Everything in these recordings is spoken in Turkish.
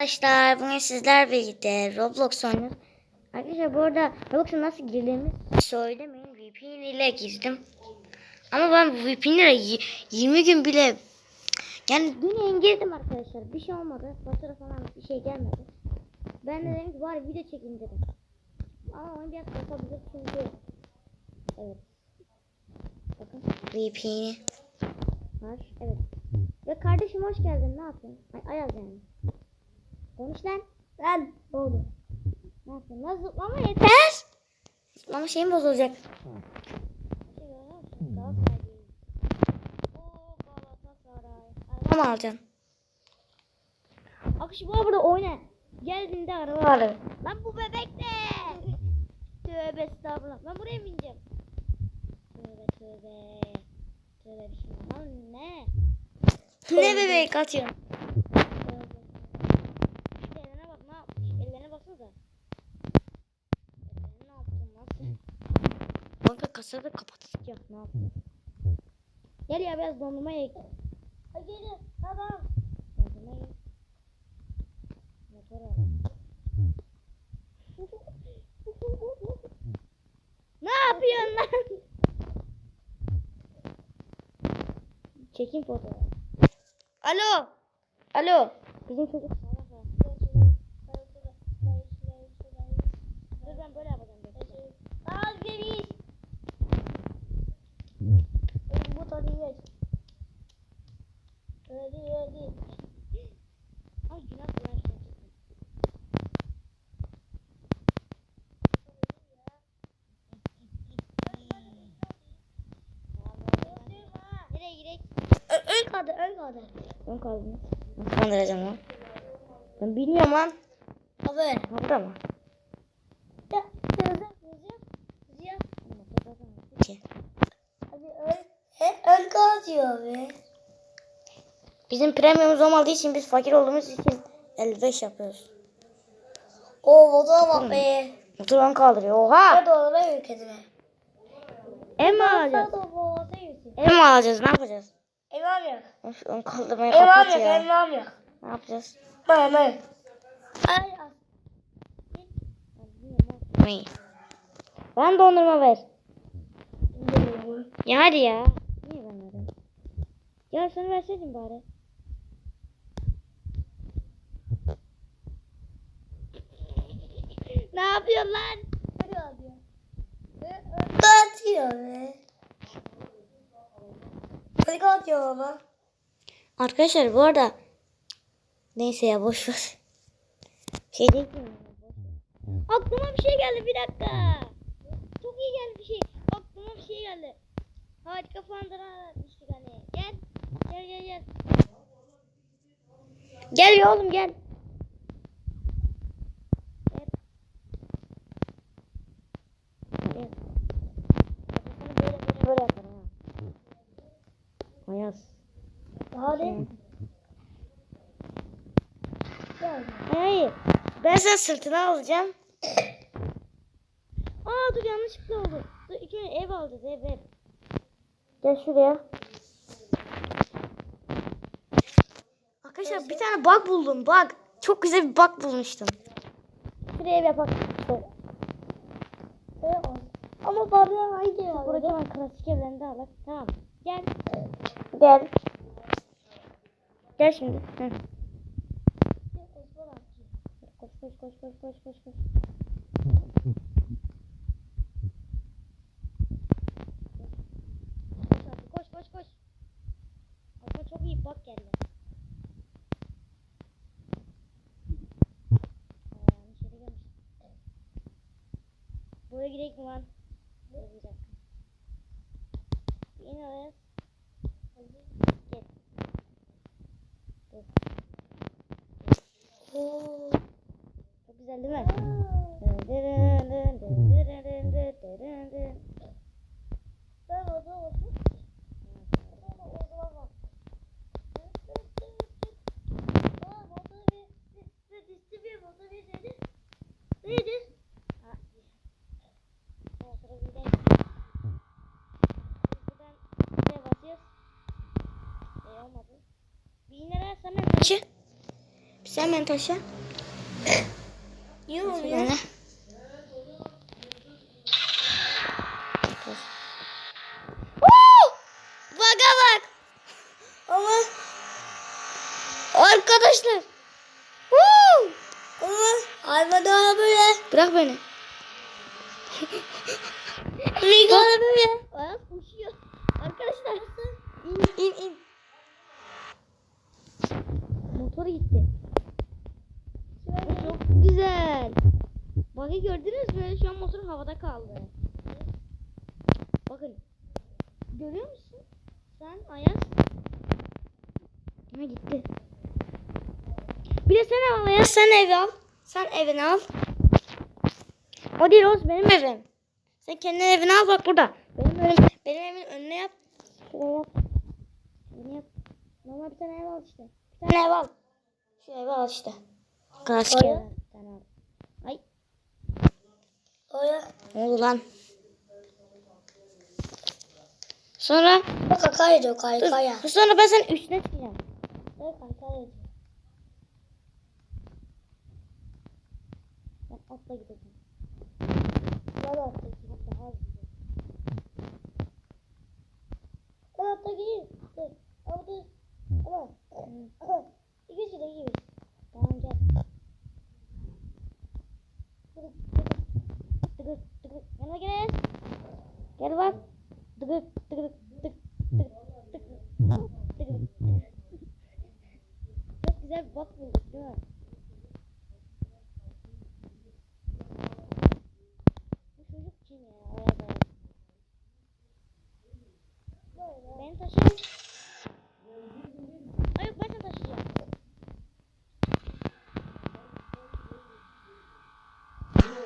Arkadaşlar bugün sizler birlikte Roblox oynuyoruz. Arkadaşlar bu arada Roblox'a nasıl girdiğimi söylemeyin. VPN ile girdim. Ama ben VPN ile y- 20 gün bile yani dün girdim arkadaşlar. Bir şey olmadı. Fatura falan bir şey gelmedi. Ben de dedim ki bari video çekeyim dedim. Ama onu biraz kasabilir çünkü Evet. Bakın VPN'i var. Evet. Ve kardeşim hoş geldin. Ne yapıyorsun? Ay, Ayaz yani. Konuş lan. Lan. Oldu. Ne yapıyorsun? Lan zıplama yeter. Zıplama şeyim bozulacak. Araba mı alacaksın? Akış bu burada oyna. Geldiğinde araba alır. Lan bu bebek ne? Tövbe estağfurullah. Ben buraya mı ineceğim? Tövbe tövbe. Tövbe bismillah. Lan ne? ne bebek atıyorsun? Ellerine bak ne yapmış? Ellerine baksanıza. Ellerine ne yaptın nasıl? Kasada kapatacak ne yaptın? Gel ya biraz dondurma ye. Gelin tamam. Dondurma ye. Motor al. ne yapıyorsun lan? Çekin fotoğrafı. Alo. Alo. Bizim çocuk Dur ben böyle yapacağım. Az bebiş. Bu tadı geç. Hadi hadi. Ay günah günah şuna çıktı. Nereye gidelim? Ön kaldı, ön kaldı. Ön kaldı mı? Nasıl kandıracağım lan? Ben bilmiyorum lan. Haber. Ha burada mı? Ya, yazıyor, yazıyor, yazıyor. Ki. Hadi ön, hep ön kalıyor be. Bizim premiumumuz olmadığı için biz fakir olduğumuz için 55 yapıyoruz. O motora bak be. Motor ön kaldırıyor. Oha! Hadi oğlum yürü kedime. Ev mi alacağız? Ev mi alacağız? Ne yapacağız? Emam yok. Of, Ön kaldırmayı Emam kapat yok. ya. Emam yok. Ne yapacağız? Ben ben. Ay. Ne? Ben dondurma ver. Ya hadi ya. Niye vermedin? Ya sen verseydin bari. ne yapıyorsun lan? Hadi abi. Dağıtıyor be. Hadi kalkıyor baba. Arkadaşlar bu arada neyse ya boş ver. Şey değil ki. Aklıma bir şey geldi bir dakika. Çok iyi geldi bir şey. Aklıma bir şey geldi. Harika fandıra atmıştık hani. Gel. Gel gel gel. Gel ya oğlum. Gel. Gel. Sana böyle böyle böyle yaparım ha. Ayaz. Hadi. Hayır. Ben sen sırtına alacağım. Aa dur yanlışlıkla oldu. Dur ilk önce ev alacağız ev ev. Gel şuraya. Arkadaşlar bir tane bug buldum bug. Çok güzel bir bug bulmuştum. Şuraya ev yapak. Ama baba haydi ya. Burada hemen klasik evlerinde alak. Tamam. Gel. Gel. Gel şimdi. Hı. Koş koş koş koş koş koş koş. Koş koş koş. Aklıma çok iyi bak geldi. Buraya gidelim lan? Dur bir dakika. Bir in oraya. Gel. Dur. Oo. Çok güzel değil mi? Ben orada olsun. Neydi? Ha. O sıra gidelim. Buradan buraya basıyoruz. Olmadı. Bir iğne versem ben kaçı? Sen beni taşı. Niye oluyor? Baga bak. Ama Arkadaşlar. Woo! ama hayvan daha böyle. Bırak beni. Rüzgarı böyle. Ayak uçuyor. Arkadaşlar. İn in in. Motor gitti. Bu çok güzel. Bakın gördünüz mü? Şu an motor havada kaldı. Bakın. Görüyor musun? Sen Ayaz. Ha gitti. Bir de sen al Ayaz. Sen evi al. Sen evini al. O değil o benim evim. Sen kendi evini al bak burada. Benim evim, benim evimin önüne yap. Şuraya yap. Normal bir tane ev al işte. Bir tane ev al. Şu evi al işte. Kaç kere. Bir tane al. Ay. Oya. Ne oldu lan? Sonra Bak kaydı kaykaya. dur, sonra ben senin üstüne çıkacağım. Bak kaykaya. Ben atla gideceğim. Hatta az gideceğim. Bana attı giyin. Dur. Ama dur. Ama. Ama. İkisi de giyin. Tamam gel. Tıkır tıkır. Yanıma gel. Gel bak. Tıkır tıkır tık tık tık tıkır. Çok güzel bir bak bulduk değil mi? Bu çocuk kim ya? Orada. Beni taşı. Ay yok ben seni taşıyacağım.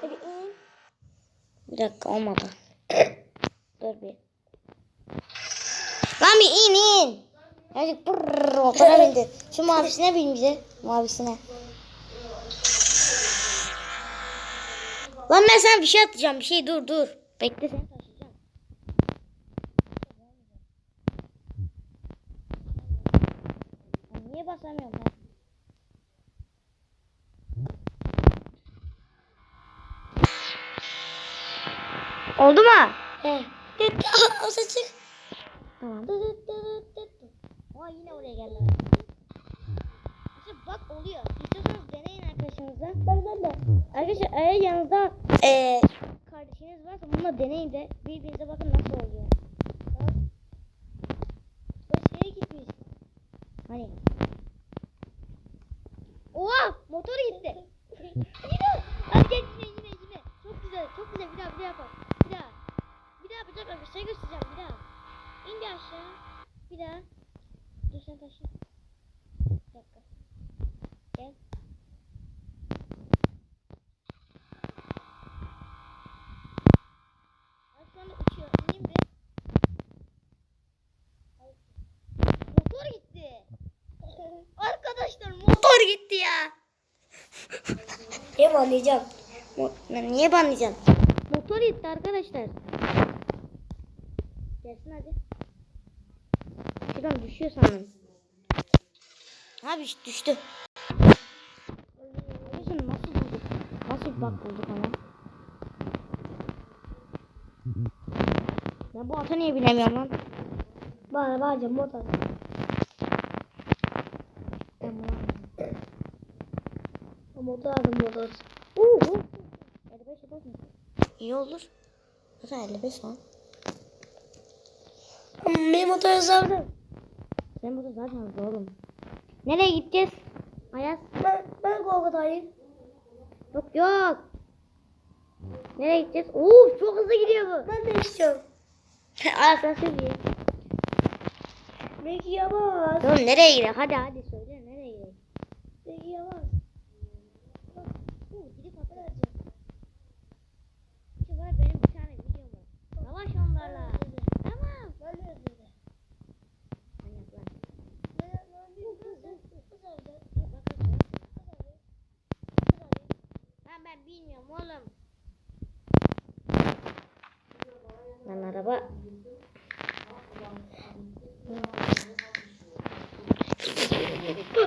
Hadi in. Bir dakika olmadı. Dur bir. Lan bir in in. Hadi pırrrr motora bindi. Şu mavisine bin bize. Mavisine. Lan ben sana bir şey atacağım. Bir şey dur dur. Bekle seni taşıyacağım. Lan Niye basamıyorum ben? Oldu mu? He. O ses çık. Tamam. Aa yine oraya geldi. İşte bak oluyor. İstiyorsanız deneyin arkadaşınızla. Ben ben de. Arkadaşlar eğer yanınızda eee kardeşiniz varsa bununla deneyin de birbirinize bakın nasıl oluyor. Tamam. Böyle şeye gitmiş. Hani. Oha motor gitti. yine. Hadi yine yine yine. Çok güzel çok güzel bir daha bir daha yapalım. Bir daha. Bir şey göstereceğim bir daha. İn bir aşağı. Bir daha. Dur sen taşı. Bir dakika. Gel. Anda uçuyor. İneyim bir. Motor gitti. Arkadaşlar motor gitti ya. Hem anlayacağım. Mo- niye banlayacaksın? Motor gitti arkadaşlar. Gelsin hadi. Şuradan düşüyor sandım. Abi işte düştü. Nasıl bulduk? Nasıl bir bak bulduk ama? Ben bu ata niye binemiyorum lan? Bana bağıracağım motor. Ben bunu. Motor aldım motor. Oo, oo. 55 yaparsın. İyi olur. Zaten 55 lan. Hızlandım. Sen burada zaten hızlı oğlum. Nereye gideceğiz? Ayaz. Ben, ben korkutayım. Yok yok. Nereye gideceğiz? Oo çok hızlı gidiyor bu. Ben de istiyorum. Ayaz sen söyle. Belki yapamaz. Oğlum nereye gidelim? Hadi hadi söyle nereye gidelim? Belki yapamaz. Oo gidip atlayacağım. Şu var benim bir tane videom var. Savaş onlarla. Tamam. Ben de özledim. Manyak lan. Ben- ben bir- ben- ben- ben- ben- Dur, bak, bak, bak. Ben ben bilmiyorum oğlum. Lan araba.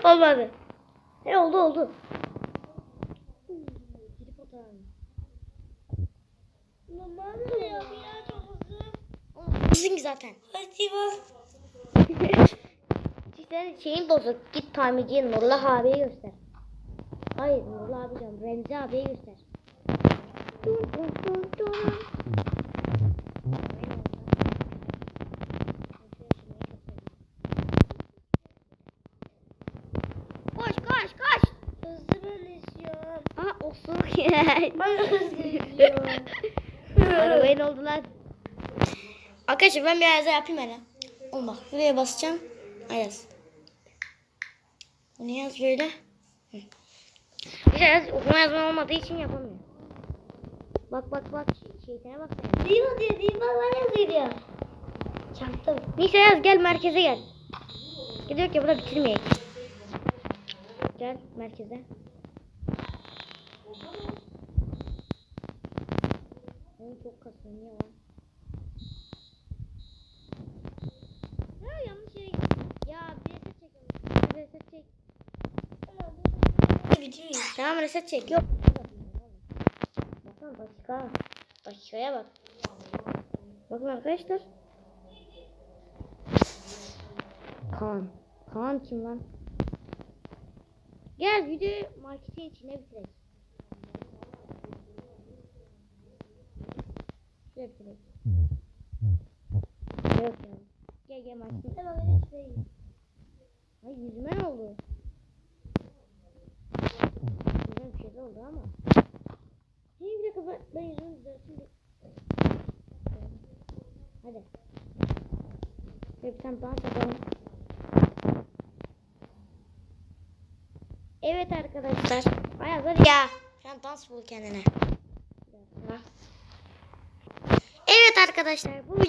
Olmadı. He oldu oldu. Mama ne ya? Çok hızlı. Hızlısın ki zaten. Hadi bak. Senin şeyin bozuk. Git tamirciye Nurullah abiye göster. Hayır Nurullah abi diyorum. Remzi abiye göster. Dun dun dun dun. Koş koş koş. Hızlı ben istiyorum. Aha istiyorum. Arabayın oldu lan. Arkadaşlar ben biraz daha yapayım hele. Oğlum bak buraya basacağım. Ayaz. Ne yaz böyle? Biraz okuma yazma olmadığı için yapamıyorum. Bak bak bak şeytana bak sen. Diva diyor, Diva bana yazıyor. Çaktım. Neyse yaz gel merkeze gel. Gidiyor ki burada bitirmeyek. Gel merkeze. Benim çok kasıyor niye var? Ya yanlış yere gittim. Ya reset çekelim. Reset çek. Bitmiyor. Tamam reset çek. Yok. Bakın dakika. Dakikaya bak. Bakın arkadaşlar. Kaan. Kaan kim lan? Gel videoyu marketin içine bitirelim. Bitirelim. Yok ya. Gel gel marketin. Tamam ben istiyorum. Ay yüzüme ne oldu? Güzel bir şey oldu ama. Hey bir dakika ben, ben yüzümü düzelteyim. Hadi. Şöyle bir tane dans yapalım. Evet arkadaşlar. Ayaz hadi ya. Sen dans bul kendine. Bir dakika. Evet arkadaşlar. Bu video